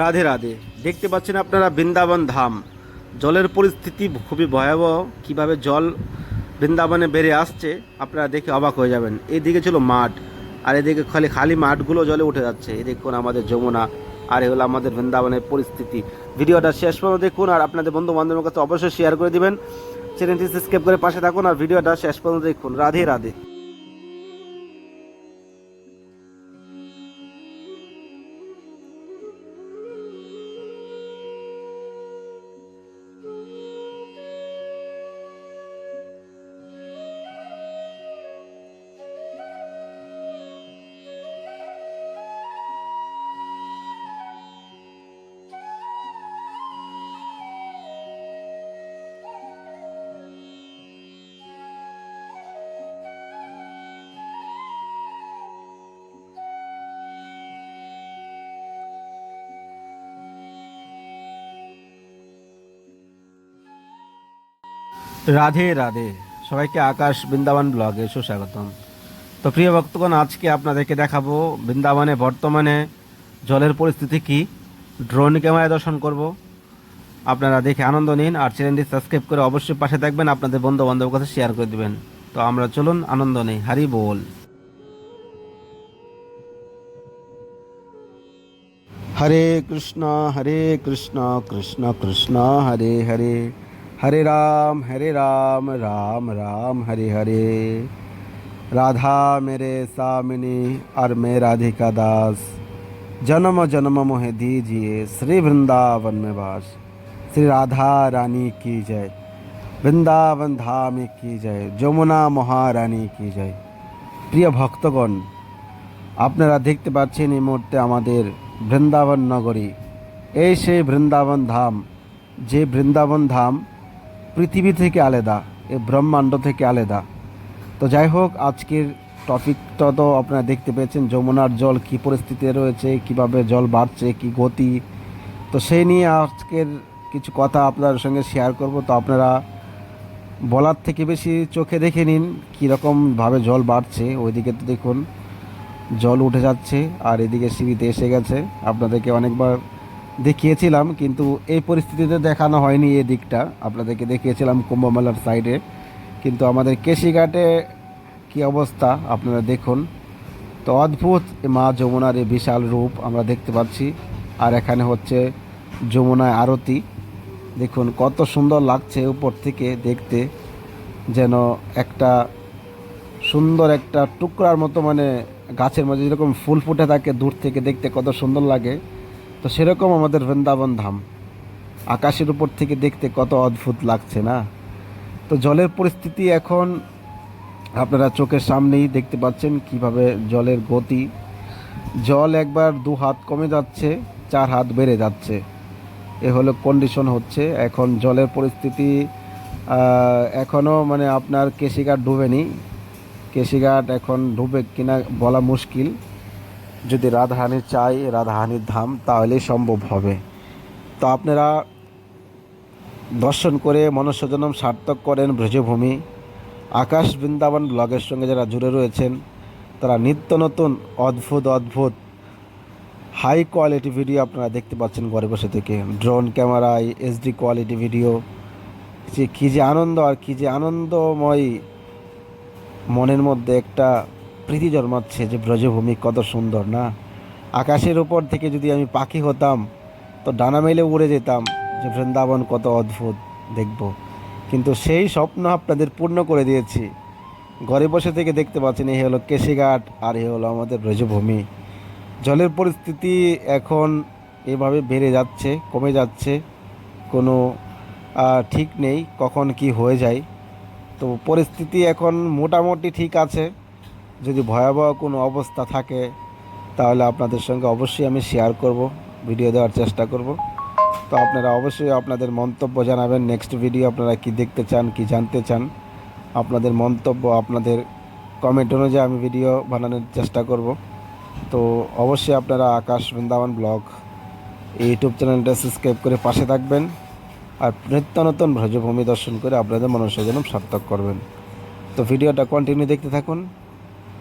রাধে রাধে। দেখতে পাচ্ছেন আপনারা বৃন্দাবন ধাম। জলের পরিস্থিতি খুবই ভয়াবহ। কীভাবে জল বৃন্দাবনে বেড়ে আসছে, আপনারা দেখে অবাক হয়ে যাবেন। এদিকে ছিল মাঠ, আর এদিকে খালি খালি মাঠগুলো জলে উঠে যাচ্ছে। দেখুন আমাদের যমুনা, আর এ হলো আমাদের বৃন্দাবনের পরিস্থিতি। ভিডিওটা শেষ পর্যন্ত দেখুন, আর আপনাদের বন্ধু বান্ধবের কাছে অবশ্যই শেয়ার করে দিবেন। চ্যানেলটি সাবস্ক্রাইব করে পাশে থাকুন, আর ভিডিওটা শেষ পর্যন্ত দেখুন। রাধে রাধে। রাধে রাধে। সবাইকে আকাশ বৃন্দাবন ব্লগে সুস্বাগতম। তো প্রিয় ভক্তগণ, আজকে আপনাদেরকে দেখাবো বৃন্দাবনে বর্তমানে জলের পরিস্থিতি কি। ড্রোন ক্যামেরায় দর্শন করব। আপনারা দেখে আনন্দ নিন আর চ্যানেলটি সাবস্ক্রাইব করে অবশ্যই পাশে থাকবেন। আপনাদের বন্ধু বান্ধবের কাছে শেয়ার করে দেবেন। তো আমরা চলুন আনন্দ নেই, হারি বল। হরে কৃষ্ণ হরে কৃষ্ণ কৃষ্ণ কৃষ্ণ, হরে হরে। হরে রাম হরে রাম রাম রাম, হরে হরে। রাধা মেরে সামিনী আর মে রাধিকা দাস। জন্ম জন্ম মোহে দীজিয়ে শ্রী বৃন্দাবন মে বাস। শ্রী রাধা রানী কি জয়। বৃন্দাবন ধামে কি জয়। যমুনা মহারানী কি জয়। প্রিয় ভক্তগণ, আপনারা দেখতে পাচ্ছেন এই মুহূর্তে আমাদের বৃন্দাবন নগরী। এই সেই বৃন্দাবন ধাম, যে বৃন্দাবন ধাম পৃথিবী থেকে আলাদা, এ ব্রহ্মাণ্ড থেকে আলাদা। তো যাই হোক, আজকের টপিকটা তো আপনারা দেখতে পেয়েছেন, যমুনার জল কী পরিস্থিতিতে রয়েছে, কীভাবে জল বাড়ছে, কি গতি। তো সেই নিয়ে আজকের কিছু কথা আপনার সঙ্গে শেয়ার করব। তো আপনারা বলার থেকে বেশি চোখে দেখে নিন, কীরকমভাবে জল বাড়ছে। ওইদিকে তো দেখুন, জল উঠে যাচ্ছে, আর এদিকে সিঁড়িতে এসে গেছে। আপনাদেরকে অনেকবার দেখিয়েছিলাম, কিন্তু এই পরিস্থিতিতে দেখানো হয়নি এই দিকটা। আপনাদেরকে দেখিয়েছিলাম কুম্ভমেলার সাইডে কিন্তু আমাদের কেশিঘাটে কি অবস্থা, আপনারা দেখুন। তো অদ্ভুত মা যমুনার এই বিশাল রূপ আমরা দেখতে পাচ্ছি। আর এখানে হচ্ছে যমুনায় আরতি। দেখুন, কত সুন্দর লাগছে উপর থেকে দেখতে। যেন একটা সুন্দর একটা টুকরার মতো মানে গাছের মধ্যে যেরকম ফুল ফুটে থাকে দূর থেকে দেখতে কত সুন্দর লাগে। তো সেরকম আমাদের বৃন্দাবন ধাম। আকাশের উপর থেকে দেখতে কত অদ্ভুত লাগছে না? তো জলের পরিস্থিতি এখন আপনারা চোখের সামনেই দেখতে পাচ্ছেন কীভাবে জলের গতি। জল একবার দু হাত কমে যাচ্ছে, চার হাত বেড়ে যাচ্ছে। এ হলো কন্ডিশন হচ্ছে। এখন জলের পরিস্থিতি এখনও মানে আপনার কেশিঘাট ডুবেনি। কেশিঘাট এখন ডুবে কিনা বলা মুশকিল। যদি রাধাহানি চাই রাধাহানির ধাম, তাহলেই সম্ভব হবে। তো আপনারা দর্শন করে মনুষ্যজনম সার্থক করেন ব্রজভূমি। আকাশ বৃন্দাবন ব্লগের সঙ্গে যারা জুড়ে রয়েছেন, তারা নিত্য নতুন, অদ্ভুত অদ্ভুত হাই কোয়ালিটি ভিডিও আপনারা দেখতে পাচ্ছেন ঘরে বসে থেকে। ড্রোন ক্যামেরায় এইচডি কোয়ালিটি ভিডিও যে কী যে আনন্দ আর কী যে আনন্দময় মনের মধ্যে একটা প্রীতি জন্মাচ্ছে যে ব্রজভূমি কত সুন্দর, না? আকাশের উপর থেকে যদি আমি পাখি হতাম, তো ডানা মেলে উড়ে যেতাম যে বৃন্দাবন কত অদ্ভুত দেখব। কিন্তু সেই স্বপ্ন আপনাদের পূর্ণ করে দিয়েছি। ঘরে বসে থেকে দেখতে পাচ্ছেন, এই হলো কেশিঘাট আর এই হলো আমাদের ব্রজভূমি। জলের পরিস্থিতি এখন এভাবে বেড়ে যাচ্ছে, কমে যাচ্ছে। কোনো ঠিক নেই কখন কি হয়ে যায়। তো পরিস্থিতি এখন মোটামুটি ঠিক আছে। যদি ভয়াবহ কোনো অবস্থা থাকে, তাহলে আপনাদের সঙ্গে অবশ্যই আমি শেয়ার করব ভিডিও দেওয়ার চেষ্টা করব। তো আপনারা অবশ্যই আপনাদের মন্তব্য জানাবেন নেক্সট ভিডিও আপনারা কি দেখতে চান, কি জানতে চান, আপনাদের মন্তব্য, আপনাদের কমেন্ট অনুযায়ী আমি ভিডিও বানানোর চেষ্টা করব। তো অবশ্যই আপনারা আকাশ বৃন্দাবন ব্লগ ইউটিউব চ্যানেলটা সাবস্ক্রাইব করে পাশে থাকবেন আর নিত্য নতুন ভ্রজভূমি দর্শন করে আপনাদের মনুষ্যজনম সার্থক করবেন। তো ভিডিওটা কন্টিনিউ দেখতে থাকুন।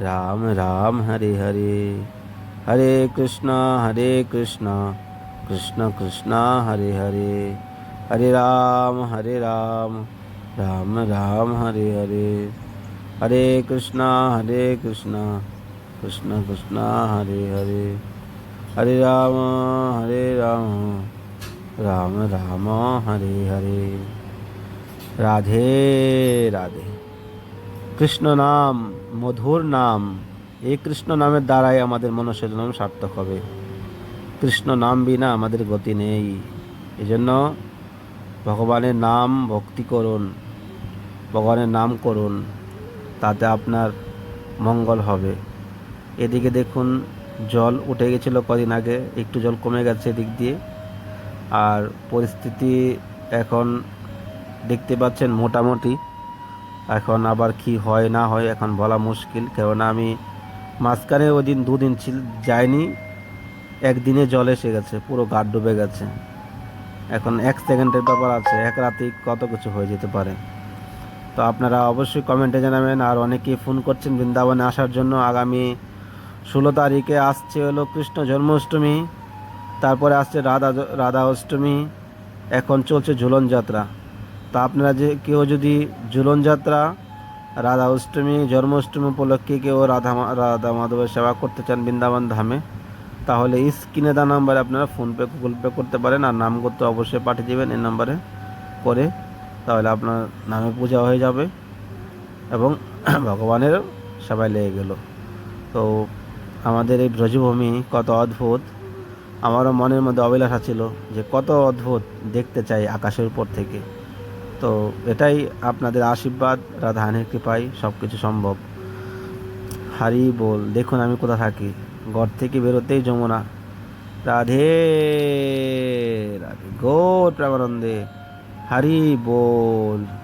রাম রাম হরে হরে হরে কৃষ্ণ হরে কৃষ্ণ কৃষ্ণ কৃষ্ণ হরে হরে হরে রাম হরে রাম রাম রাম হরে হরে হরে কৃষ্ণ হরে কৃষ্ণ কৃষ্ণ কৃষ্ণ হরে হরে হরে রাম হরে রাম রাম রাম হরে হরে রাধে রাধে কৃষ্ণ নাম মধুর নাম। এই কৃষ্ণ নামের দ্বারাই আমাদের মনুষ্য জন্ম সার্থক হবে। কৃষ্ণ নাম বিনা আমাদের গতি নেই। এজন্য ভগবানের নাম ভক্তি করুন, ভগবানের নাম করুন, তাতে আপনার মঙ্গল হবে। এদিকে দেখুন, জল উঠে গেছিল কদিন আগে, একটু জল কমে গেছে এদিক দিয়ে। আর পরিস্থিতি এখন দেখতে পাচ্ছেন মোটামুটি। এখন আবার কি হয়, না হয় এখন বলা মুশকিল। কেননা আমি মাঝখানে ওই দিন দুদিন ছিল যায়নি একদিনে জল এসে গেছে, পুরো গাঢ় ডুবে গেছে। এখন এক সেকেন্ডের ব্যাপার আছে, এক রাতেই কত কিছু হয়ে যেতে পারে। তো আপনারা অবশ্যই কমেন্টে জানাবেন, আর অনেকেই ফোন করছেন বৃন্দাবনে আসার জন্য। আগামী ষোলো তারিখে আসছে হলো কৃষ্ণ জন্মাষ্টমী, তারপরে আসছে রাধা রাধা অষ্টমী, এখন চলছে ঝুলন যাত্রা। তা আপনারা যে কেউ যদি ঝুলন যাত্রা রাধা অষ্টমী জন্মাষ্টমী উপলক্ষে কেউ রাধা রাধা মাধবের সেবা করতে চান বৃন্দাবন ধামে, তাহলে স্ক্রিনে দেওয়া নাম্বারে আপনারা ফোনপে, গুগল পে করতে পারেন আর নাম করতে অবশ্যই পাঠিয়ে দেবেন এই নাম্বারে করে তাহলে আপনার নামে পূজা হয়ে যাবে এবং ভগবানের সেবায় লেগে গেল। তো আমাদের এই ব্রজভূমি কত অদ্ভুত। আমারও মনের মধ্যে অভিলাষা ছিল যে কত অদ্ভুত দেখতে চাই আকাশের উপর থেকে। তো এটাই আপনাদের আশীর্বাদ রাধাহানের কৃপায় সব কিছু সম্ভব। হারি বল, দেখুন আমি কোথা থাকি। ঘর থেকে বেরোতেই যমুনা। রাধে রাধে গোর প্রেমানন্দে। হারি বল।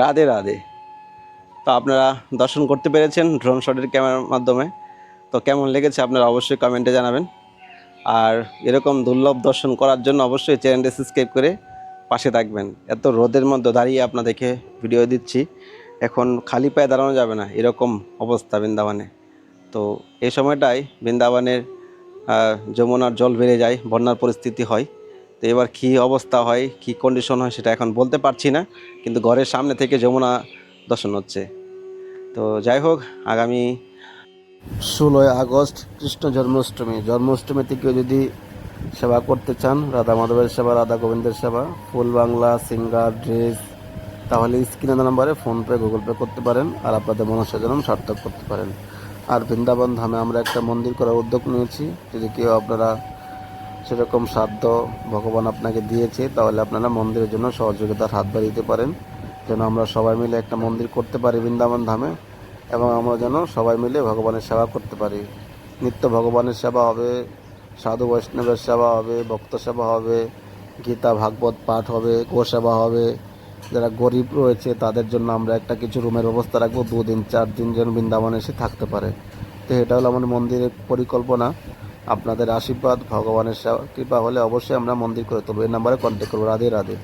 রাধে রাধে। তো আপনারা দর্শন করতে পেরেছেন ড্রোন শটের ক্যামেরার মাধ্যমে। তো কেমন লেগেছে আপনারা অবশ্যই কমেন্টে জানাবেন। আর এরকম দুর্লভ দর্শন করার জন্য অবশ্যই চ্যানেলটি সাবস্ক্রাইব করে পাশে থাকবেন। এত রোদের মধ্যে দাঁড়িয়ে আপনাদেরকে ভিডিও দিচ্ছি। এখন খালি পায়ে দাঁড়ানো যাবে না, এরকম অবস্থা বৃন্দাবনে। তো এই সময়টায় বৃন্দাবনের যমুনার জল বেড়ে যায়, বন্যার পরিস্থিতি হয়। তো এবার কী অবস্থা হয়, কী কন্ডিশন হয় সেটা এখন বলতে পারছি না, কিন্তু ঘরের সামনে থেকে যমুনা দর্শন হচ্ছে। তো যাই হোক, আগামী ষোলোই আগস্ট কৃষ্ণ জন্মাষ্টমী। জন্মাষ্টমীতে কেউ যদি সেবা করতে চান, রাধা মাধবের সেবা, রাধা গোবিন্দের সেবা, ফুল বাংলা, সিঙ্গার, ড্রেস, তাহলে স্ক্রিনে নাম্বারে ফোনপে গুগল পে করতে পারেন আর আপনাদের মনসা জন্ম সার্থক করতে পারেন। আর বৃন্দাবন ধামে আমরা একটা মন্দির করার উদ্যোগ নিয়েছি। যদি কেউ আপনারা সেরকম সাধ্য ভগবান আপনাকে দিয়েছে, তাহলে আপনারা মন্দিরের জন্য সহযোগিতার হাত বাড়িয়ে পারেন। যেন আমরা সবাই মিলে একটা মন্দির করতে পারি বৃন্দাবন ধামে, এবং আমরা যেন সবাই মিলে ভগবানের সেবা করতে পারি। নিত্য ভগবানের সেবা হবে, সাধু বৈষ্ণবের সেবা হবে, ভক্ত সেবা হবে, গীতা, ভাগবত পাঠ হবে গো সেবা হবে। যারা গরিব রয়েছে, তাদের জন্য আমরা একটা কিছু রুমের ব্যবস্থা রাখব। দুদিন চার দিন যেন বৃন্দাবনে এসে থাকতে পারে। তো এটা হলো আমাদের মন্দিরের পরিকল্পনা। আপনাদের আশীর্বাদ, ভগবানের কৃপা হলে অবশ্যই আমরা মন্দির করে তুলব। এই নাম্বারে কন্ট্যাক্ট করব। রাধে রাধে।